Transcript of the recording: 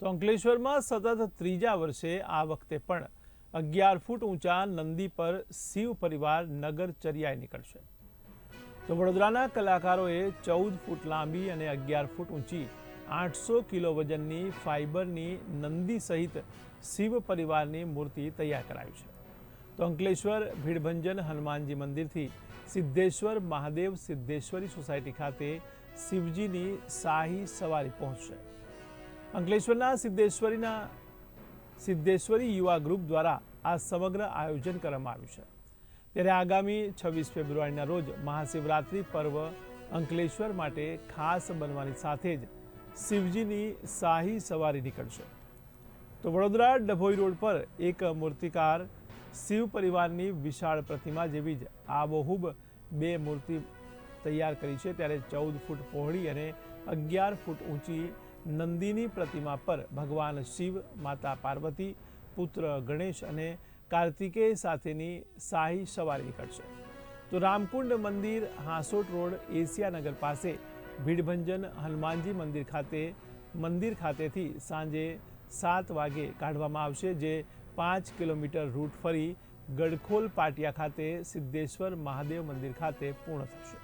તો અંકલેશ્વરમાં સતત ત્રીજા વર્ષે આ વખતે પણ અગિયાર ફૂટ ઊંચા નંદી પર શિવ પરિવાર નગરચર્યાએ નીકળશે. તો વડોદરાના કલાકારોએ ચૌદ ફૂટ લાંબી અને અગિયાર ફૂટ ઊંચી આઠસો કિલો વજનની ફાઇબરની નંદી સહિત શિવ પરિવારની મૂર્તિ તૈયાર કરાવી છે. તો અંકલેશ્વર ભીડભંજન હનુમાનજી મંદિરથી સિદ્ધેશ્વર મહાદેવ સિદ્ધેશ્વરી સોસાયટી ખાતે શિવજીની શાહી સવારી પહોંચશે. અંકલેશ્વરના સિદ્ધેશ્વરીના સિદ્ધેશ્વરી યુવા ગ્રુપ દ્વારા આ સમગ્ર આયોજન કરવામાં આવ્યું છે. ત્યારે આગામી છવ્વીસ ફેબ્રુઆરીના રોજ મહાશિવરાત્રિ પર્વ અંકલેશ્વર માટે ખાસ બનવાની સાથે જ શિવજીની શાહી સવારી નીકળશે. તો વડોદરા ડભોઈ રોડ પર એક મૂર્તિકાર શિવ પરિવારની વિશાળ પ્રતિમા જેવી જ આબોહૂબ બે મૂર્તિ તૈયાર કરી છે. ત્યારે ચૌદ ફૂટ પહોળી અને અગિયાર ફૂટ ઊંચી નંદીની પ્રતિમા પર ભગવાન શિવ, માતા પાર્વતી, પુત્ર ગણેશ અને કાર્તિકેય સાથેની શાહી સવારી નીકળશે. તો રામકુંડ મંદિર, હાંસોટ રોડ એશિયાનગર પાસે ભીડભંજન હનુમાનજી મંદિર ખાતે, મંદિર ખાતેથી સાંજે સાત વાગે કાઢવામાં આવશે, જે પાંચ કિલોમીટર રૂટ ફરી ગડખોલ પાટિયા ખાતે સિદ્ધેશ્વર મહાદેવ મંદિર ખાતે પૂર્ણ થશે.